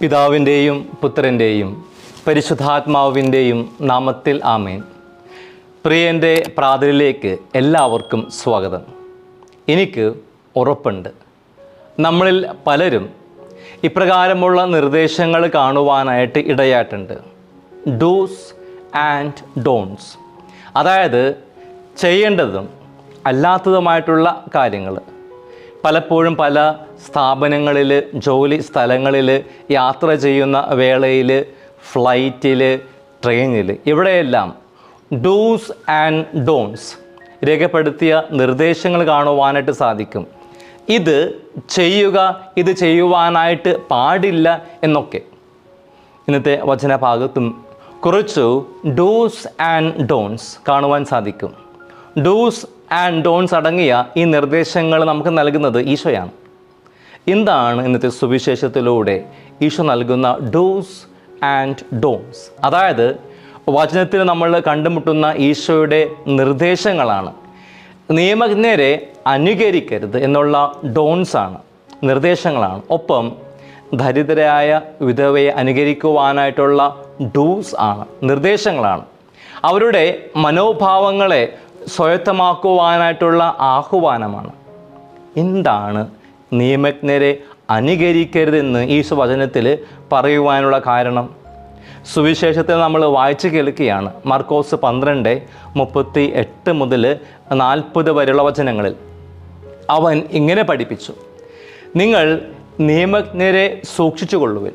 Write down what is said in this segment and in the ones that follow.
പിതാവിന്റെയും പുത്രന്റെയും പരിശുദ്ധാത്മാവിന്റെയും നാമത്തിൽ ആമേൻ. പ്രിയന്റെ പ്രാതലിലേക്ക് എല്ലാവർക്കും സ്വാഗതം. എനിക്ക് ഉറപ്പുണ്ട്. നമ്മളിൽ പലരും ഇപ്രകാരമുള്ള നിർദ്ദേശങ്ങൾ കാണുവാനായിട്ട് ഇടയായിട്ടുണ്ട്. ഡൂസ് ആൻഡ് ഡോൺസ് അതായത് ചെയ്യേണ്ടതും അല്ലാത്തതുമായിട്ടുള്ള കാര്യങ്ങൾ. പലപ്പോഴും പല സ്ഥാപനങ്ങളിൽ ജോലി സ്ഥലങ്ങളിൽ യാത്ര ചെയ്യുന്ന വേളയിൽ ഫ്ലൈറ്റിൽ ട്രെയിനിൽ ഇവിടെയെല്ലാം ഡൂസ് ആൻഡ് ഡോൺസ് രേഖപ്പെടുത്തിയ നിർദ്ദേശങ്ങൾ കാണുവാനായിട്ട് സാധിക്കും. ഇത് ചെയ്യുക ഇത് ചെയ്യുവാനായിട്ട് പാടില്ല എന്നൊക്കെ. ഇന്നത്തെ വചന ഭാഗത്തും കുറച്ചു ഡൂസ് ആൻഡ് ഡോൺസ് കാണുവാൻ സാധിക്കും. ഡൂസ് ആൻഡ് ഡോൺസ് അടങ്ങിയ ഈ നിർദ്ദേശങ്ങൾ നമുക്ക് നൽകുന്നത് ഈശോയാണ്. എന്താണ് ഇന്നത്തെ സുവിശേഷത്തിലൂടെ ഈശോ നൽകുന്ന ഡോസ് ആൻഡ് ഡോൺസ് അതായത് വചനത്തിൽ നമ്മൾ കണ്ടുമുട്ടുന്ന ഈശോയുടെ നിർദ്ദേശങ്ങളാണ്. നിയമജ്ഞരെ അനുകരിക്കരുത് എന്നുള്ള ഡോൺസ് ആണ് നിർദ്ദേശങ്ങളാണ്. ഒപ്പം ദരിദ്രരായ വിധവയെ അനുകരിക്കുവാനായിട്ടുള്ള ഡൂസ് ആണ് നിർദ്ദേശങ്ങളാണ്. അവരുടെ മനോഭാവങ്ങളെ സ്വായത്തമാക്കുവാനായിട്ടുള്ള ആഹ്വാനമാണ്. എന്താണ് നിയമജ്ഞരെ അനുകരിക്കരുതെന്ന് ഈ വചനത്തിൽ പറയുവാനുള്ള കാരണം? സുവിശേഷത്തിൽ നമ്മൾ വായിച്ചു കേൾക്കുകയാണ്. മർക്കോസ് പന്ത്രണ്ട് മുപ്പത്തി എട്ട് മുതൽ നാൽപ്പത് വരെയുള്ള വചനങ്ങളിൽ. അവൻ ഇങ്ങനെ പഠിപ്പിച്ചു. നിങ്ങൾ നിയമജ്ഞരെ സൂക്ഷിച്ചു കൊള്ളുവിൽ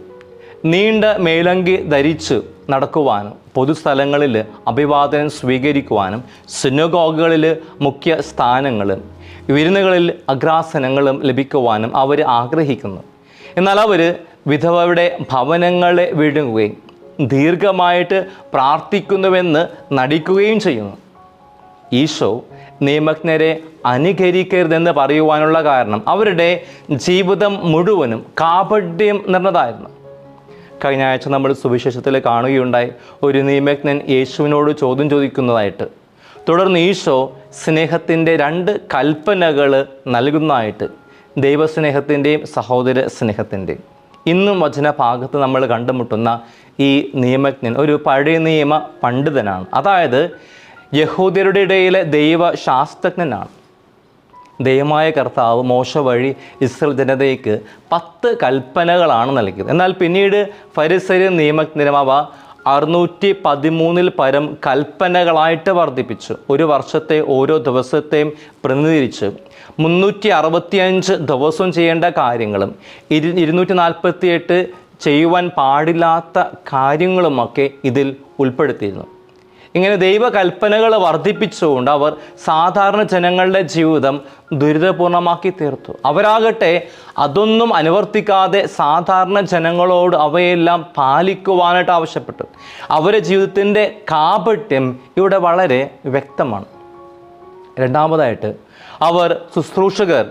നീണ്ട മേലങ്കി ധരിച്ച് നടക്കുവാനും പൊതുസ്ഥലങ്ങളിൽ അഭിവാദനം സ്വീകരിക്കുവാനും സിനഗോഗുകളിൽ മുഖ്യ സ്ഥാനങ്ങളും വിരുന്നുകളിൽ അഗ്രാസനങ്ങളും ലഭിക്കുവാനും അവർ ആഗ്രഹിക്കുന്നു. എന്നാൽ അവർ വിധവയുടെ ഭവനങ്ങളെ വിഴുങ്ങുകയും ദീർഘമായിട്ട് പ്രാർത്ഥിക്കുന്നുവെന്ന് നടിക്കുകയും ചെയ്യുന്നു. ഈശോ നിയമജ്ഞരെ അനുകരിക്കരുതെന്ന് പറയുവാനുള്ള കാരണം അവരുടെ ജീവിതം മുഴുവനും കാപഡ്യം നിറഞ്ഞതായിരുന്നു. കഴിഞ്ഞ ആഴ്ച നമ്മൾ സുവിശേഷത്തിൽ കാണുകയുണ്ടായി ഒരു നിയമജ്ഞൻ യേശുവിനോട് ചോദ്യം ചോദിക്കുന്നതായിട്ട്. തുടർന്ന് ഈശോ സ്നേഹത്തിന്റെ രണ്ട് കൽപ്പനകൾ നൽകുന്നതായിട്ട് ദൈവസ്നേഹത്തിന്റെയും സഹോദര സ്നേഹത്തിന്റെയും. ഇന്നും വചന ഭാഗത്ത് നമ്മൾ കണ്ടുമുട്ടുന്ന ഈ നിയമജ്ഞൻ ഒരു പഴയ നിയമ പണ്ഡിതനാണ്. അതായത് യഹൂദരുടെ ഇടയിലെ ദൈവശാസ്ത്രജ്ഞനാണ്. ദൈവമായ കർത്താവ് മോശ വഴി ഇസ്രൽ ജനതയ്ക്ക് പത്ത് കൽപ്പനകളാണ് നൽകിയത്. എന്നാൽ പിന്നീട് പരിസര നിയമജ്ഞരും അവ അറുന്നൂറ്റി പതിമൂന്നിൽ പരം കൽപ്പനകളായിട്ട് വർദ്ധിപ്പിച്ചു. ഒരു വർഷത്തെ ഓരോ ദിവസത്തെയും പ്രതിനിധീകരിച്ച് മുന്നൂറ്റി അറുപത്തിയഞ്ച് ദിവസം ചെയ്യേണ്ട കാര്യങ്ങളും ഇരു ഇരുന്നൂറ്റി നാൽപ്പത്തിയെട്ട് ചെയ്യുവാൻ പാടില്ലാത്ത കാര്യങ്ങളുമൊക്കെ ഇതിൽ ഉൾപ്പെടുത്തിയിരുന്നു. ഇങ്ങനെ ദൈവകൽപ്പനകൾ വർദ്ധിപ്പിച്ചുകൊണ്ട് അവർ സാധാരണ ജനങ്ങളുടെ ജീവിതം ദുരിതപൂർണമാക്കി തീർത്തു. അവരാകട്ടെ അതൊന്നും അനുവർത്തിക്കാതെ സാധാരണ ജനങ്ങളോട് അവയെല്ലാം പാലിക്കുവാനായിട്ട് ആവശ്യപ്പെട്ടു. അവരുടെ ജീവിതത്തിന്റെ കാപട്യം ഇവിടെ വളരെ വ്യക്തമാണ്. രണ്ടാമതായിട്ട് അവർ ശുശ്രൂഷകർ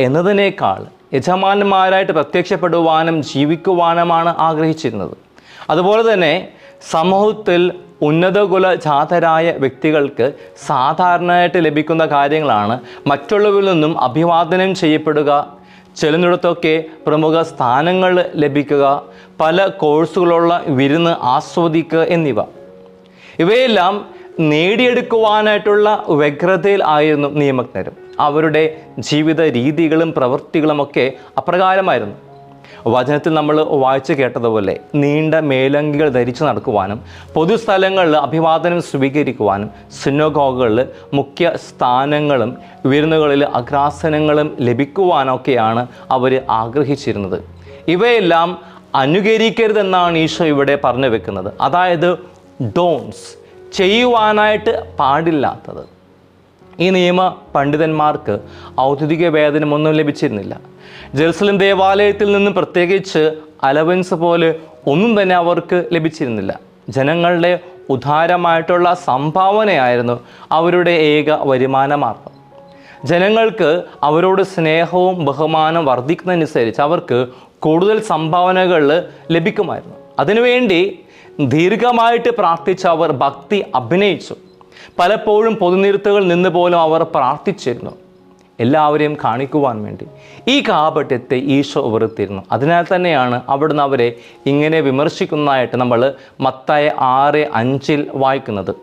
എന്നതിനേക്കാൾ യജമാനന്മാരായിട്ട് പ്രത്യക്ഷപ്പെടുവാനും ജീവിക്കുവാനുമാണ് ആഗ്രഹിച്ചിരുന്നത്. അതുപോലെ തന്നെ സമൂഹത്തിൽ ഉന്നതകുല ജാതരായ വ്യക്തികൾക്ക് സാധാരണയായിട്ട് ലഭിക്കുന്ന കാര്യങ്ങളാണ്. മറ്റുള്ളവരിൽ നിന്നും അഭിവാദനം ചെയ്യപ്പെടുക ചെല്ലുന്നിടത്തൊക്കെ പ്രമുഖ സ്ഥാനങ്ങൾ ലഭിക്കുക പല കോഴ്സുകളുള്ള വിരുന്ന് ആസ്വദിക്കുക എന്നിവ. ഇവയെല്ലാം നേടിയെടുക്കുവാനായിട്ടുള്ള വ്യഗ്രതയിൽ ആയിരുന്നു നിയമജ്ഞരും. അവരുടെ ജീവിത രീതികളും പ്രവൃത്തികളുമൊക്കെ അപ്രകാരമായിരുന്നു. വചനത്തിൽ നമ്മൾ വായിച്ചു കേട്ടതുപോലെ നീണ്ട മേലങ്കികൾ ധരിച്ചു നടക്കുവാനും പൊതുസ്ഥലങ്ങളിൽ അഭിവാദനം സ്വീകരിക്കുവാനും സിനോഗോഗുകളിൽ മുഖ്യ സ്ഥാനങ്ങളും വിരുന്നുകളിൽ അഗ്രാസനങ്ങളും ലഭിക്കുവാനൊക്കെയാണ് അവർ ആഗ്രഹിച്ചിരുന്നത്. ഇവയെല്ലാം അനുകരിക്കരുതെന്നാണ് ഈശോ ഇവിടെ പറഞ്ഞു വെക്കുന്നത്. അതായത് ഡോൺസ് ചെയ്യുവാനായിട്ട് പാടില്ലാത്തത്. ഈ നിയമ പണ്ഡിതന്മാർക്ക് ഔദ്യോഗിക വേതനമൊന്നും ലഭിച്ചിരുന്നില്ല. ജെറുസലം ദേവാലയത്തിൽ നിന്ന് പ്രത്യേകിച്ച് അലവൻസ് പോലെ ഒന്നും തന്നെ അവർക്ക് ലഭിച്ചിരുന്നില്ല. ജനങ്ങളുടെ ഉദാരമായിട്ടുള്ള സംഭാവനയായിരുന്നു അവരുടെ ഏക വരുമാന മാർഗം. ജനങ്ങൾക്ക് അവരോട് സ്നേഹവും ബഹുമാനവും വർദ്ധിക്കുന്നതനുസരിച്ച് അവർക്ക് കൂടുതൽ സംഭാവനകൾ ലഭിക്കുമായിരുന്നു. അതിനുവേണ്ടി ദീർഘമായിട്ട് പ്രാർത്ഥിച്ച അവർ ഭക്തി അഭിനയിച്ചു. പലപ്പോഴും പൊതുനിരുത്തുകൾ നിന്ന് പോലും അവർ പ്രാർത്ഥിച്ചിരുന്നു. എല്ലാവരെയും കാണിക്കുവാൻ വേണ്ടി. ഈ കാപട്യത്തെ ഈശോ വെറുത്തിരുന്നു. അതിനാൽ തന്നെയാണ് അവിടുന്ന് അവരെ ഇങ്ങനെ വിമർശിക്കുന്നതായിട്ട് നമ്മൾ മത്തായ ആറ് അഞ്ചിൽ വായിക്കുന്നത്.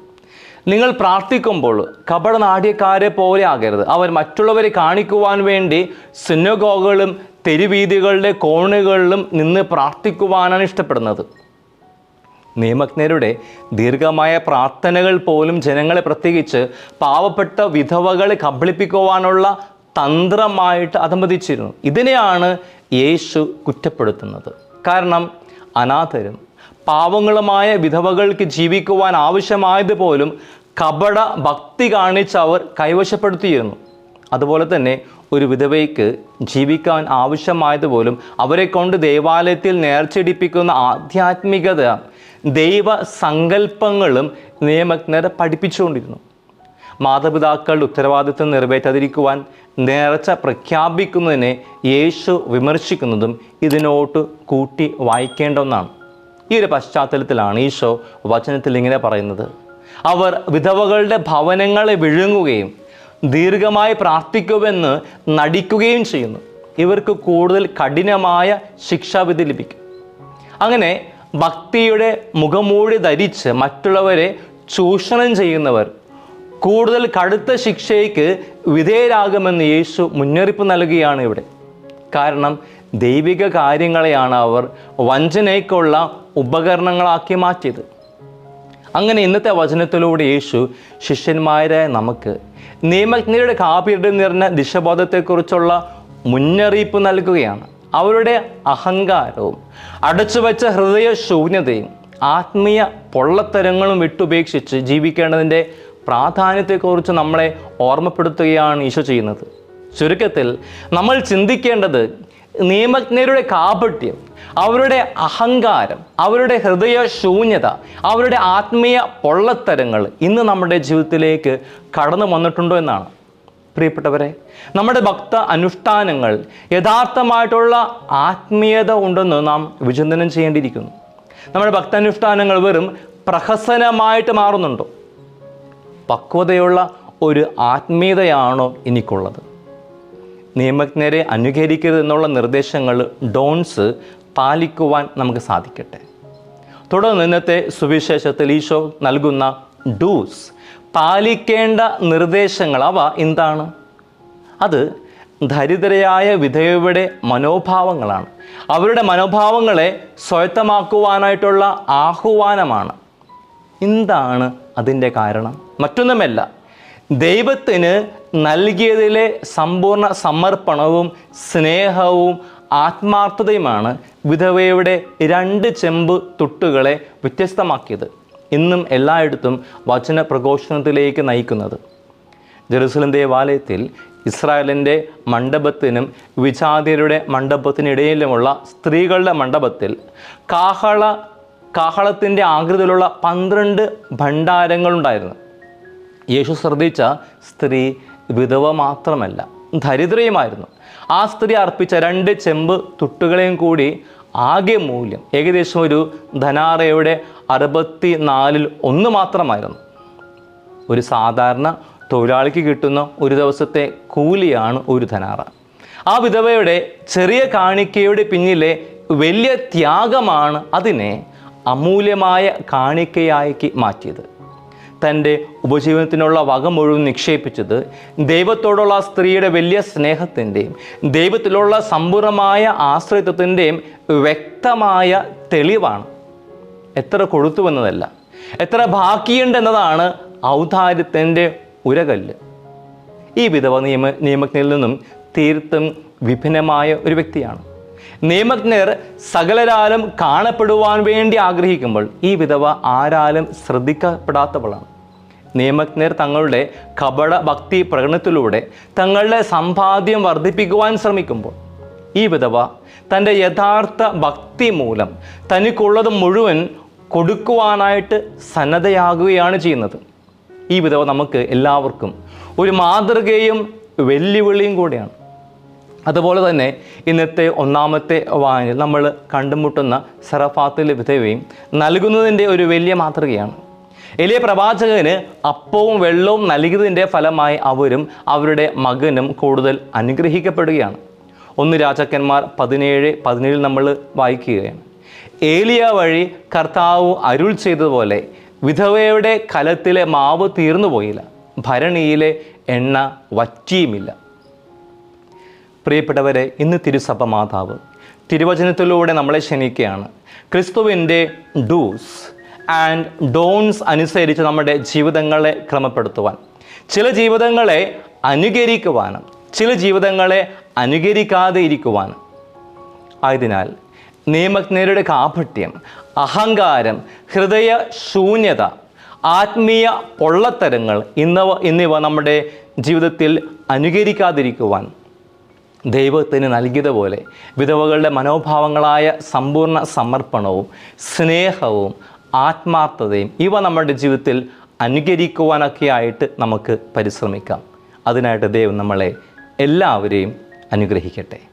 നിങ്ങൾ പ്രാർത്ഥിക്കുമ്പോൾ കപടനാട്യക്കാരെ പോലെ ആകരുത്. അവർ മറ്റുള്ളവരെ കാണിക്കുവാൻ വേണ്ടി സിനഗോകളും തെരുവീതികളുടെ കോണുകളിലും നിന്ന് പ്രാർത്ഥിക്കുവാനാണ് ഇഷ്ടപ്പെടുന്നത്. നിയമജ്ഞരുടെ ദീർഘമായ പ്രാർത്ഥനകൾ പോലും ജനങ്ങളെ പ്രത്യേകിച്ച് പാവപ്പെട്ട വിധവകളെ കബളിപ്പിക്കുവാനുള്ള തന്ത്രമായിട്ട് അധമതിച്ചിരുന്നു. ഇതിനെയാണ് യേശു കുറ്റപ്പെടുത്തുന്നത്. കാരണം അനാഥരും പാവങ്ങളുമായ വിധവകൾക്ക് ജീവിക്കുവാൻ ആവശ്യമായത് പോലും കപട ഭക്തി കാണിച്ച് അവർ കൈവശപ്പെടുത്തിയിരുന്നു. അതുപോലെ തന്നെ ഒരു വിധവയ്ക്ക് ജീവിക്കാൻ ആവശ്യമായതുപോലും അവരെ കൊണ്ട് ദേവാലയത്തിൽ നേർച്ചടിപ്പിക്കുന്ന ആധ്യാത്മികത ദൈവ സങ്കല്പങ്ങളും നിയമജ്ഞരെ പഠിപ്പിച്ചുകൊണ്ടിരുന്നു. മാതാപിതാക്കളുടെ ഉത്തരവാദിത്വം നിറവേറ്റാതിരിക്കുവാൻ നേർച്ച പ്രഖ്യാപിക്കുന്നതിനെ യേശു വിമർശിക്കുന്നതും ഇതിനോട്ട് കൂട്ടി വായിക്കേണ്ട ഒന്നാണ്. ഈ ഒരു പശ്ചാത്തലത്തിലാണ് ഈശോ വചനത്തിൽ ഇങ്ങനെ പറയുന്നത്. അവർ വിധവകളുടെ ഭവനങ്ങളെ വിഴുങ്ങുകയും ദീർഘമായി പ്രാർത്ഥിക്കുമെന്ന് നടിക്കുകയും ചെയ്യുന്നു. ഇവർക്ക് കൂടുതൽ കഠിനമായ ശിക്ഷാവിധി ലഭിക്കും. അങ്ങനെ ഭക്തിയുടെ മുഖമൂടി ധരിച്ച് മറ്റുള്ളവരെ ചൂഷണം ചെയ്യുന്നവർ. കൂടുതൽ കടുത്ത ശിക്ഷയ്ക്ക് വിധേയരാകുമെന്ന് യേശു മുന്നറിയിപ്പ് നൽകുകയാണ് ഇവിടെ. കാരണം ദൈവിക കാര്യങ്ങളെയാണ് അവർ വഞ്ചനയ്ക്കുള്ള ഉപകരണങ്ങളാക്കി മാറ്റിയത്. അങ്ങനെ ഇന്നത്തെ വചനത്തിലൂടെ യേശു ശിഷ്യന്മാരായ നമുക്ക് നിയമജ്ഞയുടെ കാപ്പിയുടെ നിറഞ്ഞ ദിശബോധത്തെക്കുറിച്ചുള്ള മുന്നറിയിപ്പ് നൽകുകയാണ്. അവരുടെ അഹങ്കാരവും അടച്ചുവച്ച ഹൃദയ ശൂന്യതയും ആത്മീയ പൊള്ളത്തരങ്ങളും വിട്ടുപേക്ഷിച്ച് ജീവിക്കേണ്ടതിന്റെ പ്രാധാന്യത്തെക്കുറിച്ച് നമ്മളെ ഓർമ്മപ്പെടുത്തുകയാണ് ഈശോ ചെയ്യുന്നത്. ചുരുക്കത്തിൽ നമ്മൾ ചിന്തിക്കേണ്ടത് നിയമജ്ഞരുടെ കാപട്യം അവരുടെ അഹങ്കാരം അവരുടെ ഹൃദയ ശൂന്യത അവരുടെ ആത്മീയ പൊള്ളത്തരങ്ങൾ ഇന്ന് നമ്മുടെ ജീവിതത്തിലേക്ക് കടന്നു വന്നിട്ടുണ്ടോ എന്നാണ്. പ്രിയപ്പെട്ടവരെ നമ്മുടെ ഭക്ത അനുഷ്ഠാനങ്ങൾ യഥാർത്ഥമായിട്ടുള്ള ആത്മീയത ഉണ്ടെന്ന് നാം വിചിന്തനം ചെയ്യേണ്ടിയിരിക്കുന്നു. നമ്മുടെ ഭക്താനുഷ്ഠാനങ്ങൾ വെറും പ്രഹസനമായിട്ട് മാറുന്നുണ്ടോ? പക്വതയുള്ള ഒരു ആത്മീയതയാണോ എനിക്കുള്ളത് നിയമജ്ഞരെ അനുകരിക്കരുത് എന്നുള്ള നിർദ്ദേശങ്ങൾ ഡോൺസ് പാലിക്കുവാൻ നമുക്ക് സാധിക്കട്ടെ. തുടർന്ന് ഇന്നത്തെ സുവിശേഷത്തിൽ ഈശോ നൽകുന്ന ഡൂസ് പാലിക്കേണ്ട നിർദ്ദേശങ്ങൾ അവ എന്താണ്? അത് ദരിദ്രയായ വിധവയുടെ മനോഭാവങ്ങളാണ്. അവരുടെ മനോഭാവങ്ങളെ സ്വയത്തമാക്കുവാനായിട്ടുള്ള ആഹ്വാനമാണ്. എന്താണ് അതിന്റെ കാരണം? മറ്റൊന്നുമല്ല ദൈവത്തിന് നൽകിയതിലെ സമ്പൂർണ സമർപ്പണവും സ്നേഹവും ആത്മാർത്ഥതയുമാണ് വിധവയുടെ രണ്ട് ചെമ്പ് തൊട്ടുകളെ വ്യത്യസ്തമാക്കിയത്. ഇന്നും എല്ലായിടത്തും വചന പ്രഘോഷണത്തിലേക്ക് നയിക്കുന്നത്. ജെറുസലം ദേവാലയത്തിൽ ഇസ്രായേലിന്റെ മണ്ഡപത്തിനും വിജാതിയരുടെ മണ്ഡപത്തിനിടയിലുമുള്ള സ്ത്രീകളുടെ മണ്ഡപത്തിൽ കാഹള കാഹളത്തിന്റെ ആകൃതിയിലുള്ള പന്ത്രണ്ട് ഭണ്ഡാരങ്ങളുണ്ടായിരുന്നു. യേശു ശ്രദ്ധിച്ച സ്ത്രീ വിധവ മാത്രമല്ല ദരിദ്രയുമായിരുന്നു. ആ സ്ത്രീ അർപ്പിച്ച രണ്ട് ചെമ്പ് തുട്ടുകളെയും കൂടി ആകെ മൂല്യം ഏകദേശം ഒരു ധനാറയുടെ അറുപത്തി നാലിൽ ഒന്ന് മാത്രമായിരുന്നു. ഒരു സാധാരണ തൊഴിലാളിക്ക് കിട്ടുന്ന ഒരു ദിവസത്തെ കൂലിയാണ് ഒരു ധനാറ. ആ വിധവയുടെ ചെറിയ കാണിക്കയുടെ പിന്നിലെ വലിയ ത്യാഗമാണ് അതിനെ അമൂല്യമായ കാണിക്കയാക്കി മാറ്റിയത്. തന്റെ ഉപജീവനത്തിനുള്ള വക മുഴുവൻ നിക്ഷേപിച്ചത് ദൈവത്തോടുള്ള സ്ത്രീയുടെ വലിയ സ്നേഹത്തിന്റെയും ദൈവത്തിലുള്ള സമ്പൂർണമായ ആശ്രയത്വത്തിന്റെയും വ്യക്തമായ തെളിവാണ്. എത്ര കൊടുത്തുവെന്നതല്ല എത്ര ബാക്കിയുണ്ടെന്നതാണ് ഔദാര്യത്തിന്റെ ഉരകല്ല്. ഈ വിധവ നിയമ നിയമജ്ഞയിൽ നിന്നും തീർത്തും വിഭിന്നമായ ഒരു വ്യക്തിയാണ്. നിയമജ്ഞർ സകലരാലും കാണപ്പെടുവാൻ വേണ്ടി ആഗ്രഹിക്കുമ്പോൾ ഈ വിധവ ആരാലും ശ്രദ്ധിക്കപ്പെടാത്തവളാണ്. നിയമജ്ഞർ തങ്ങളുടെ കപട ഭക്തി പ്രകടനത്തിലൂടെ തങ്ങളുടെ സമ്പാദ്യം വർദ്ധിപ്പിക്കുവാൻ ശ്രമിക്കുമ്പോൾ ഈ വിധവ തന്റെ യഥാർത്ഥ ഭക്തി മൂലം തനിക്കുള്ളത് മുഴുവൻ കൊടുക്കുവാനായിട്ട് സന്നദ്ധയാകുകയാണ് ചെയ്യുന്നത്. ഈ വിധവ നമുക്ക് എല്ലാവർക്കും ഒരു മാതൃകയും വെല്ലുവിളിയും കൂടിയാണ്. അതുപോലെ തന്നെ ഇന്നത്തെ ഒന്നാമത്തെ വായനയിൽ നമ്മൾ കണ്ടുമുട്ടുന്ന സറഫാത്ത് വിധവയും നൽകുന്നതിന്റെ ഒരു വലിയ മാതൃകയാണ്. എലിയ പ്രവാചകന് അപ്പവും വെള്ളവും നൽകിയതിന്റെ ഫലമായി അവരും അവരുടെ മകനും കൂടുതൽ അനുഗ്രഹിക്കപ്പെടുകയാണ്. ഒന്ന് രാജാക്കന്മാർ പതിനേഴ് പതിനേഴിൽ നമ്മൾ വായിക്കുകയാണ്. ഏലിയ വഴി കർത്താവ് അരുൾ ചെയ്തതുപോലെ വിധവയുടെ കലത്തിലെ മാവ് തീർന്നു പോയില്ല ഭരണിയിലെ എണ്ണ വറ്റിയുമില്ല. പ്രിയപ്പെട്ടവരെ ഇന്ന് തിരുസഭ മാതാവ് തിരുവചനത്തിലൂടെ നമ്മളെ ക്ഷണിക്കുകയാണ്. ക്രിസ്തുവിന്റെ ഡൂസ് ആൻഡ് ഡോൺസ് അനുസരിച്ച് നമ്മുടെ ജീവിതങ്ങളെ ക്രമപ്പെടുത്തുവാൻ ചില ജീവിതങ്ങളെ അനുകരിക്കുവാനും ചില ജീവിതങ്ങളെ അനുകരിക്കാതെ ഇരിക്കുവാനും. ആയതിനാൽ നിയമജ്ഞരുടെ കാപട്യം അഹങ്കാരം ഹൃദയ ശൂന്യത ആത്മീയ പൊള്ളത്തരങ്ങൾ ഇന്നവ എന്നിവ നമ്മുടെ ജീവിതത്തിൽ അനുകരിക്കാതിരിക്കുവാൻ ദൈവത്തിന് നൽകിയതുപോലെ വിധവകളുടെ മനോഭാവങ്ങളായ സമ്പൂർണ സമർപ്പണവും സ്നേഹവും ആത്മാർത്ഥതയും ഇവ നമ്മുടെ ജീവിതത്തിൽ അനുകരിക്കുവാനൊക്കെ ആയിട്ട് നമുക്ക് പരിശ്രമിക്കാം. അതിനായിട്ട് ദൈവം നമ്മളെ എല്ലാവരെയും അനുഗ്രഹിക്കട്ടെ.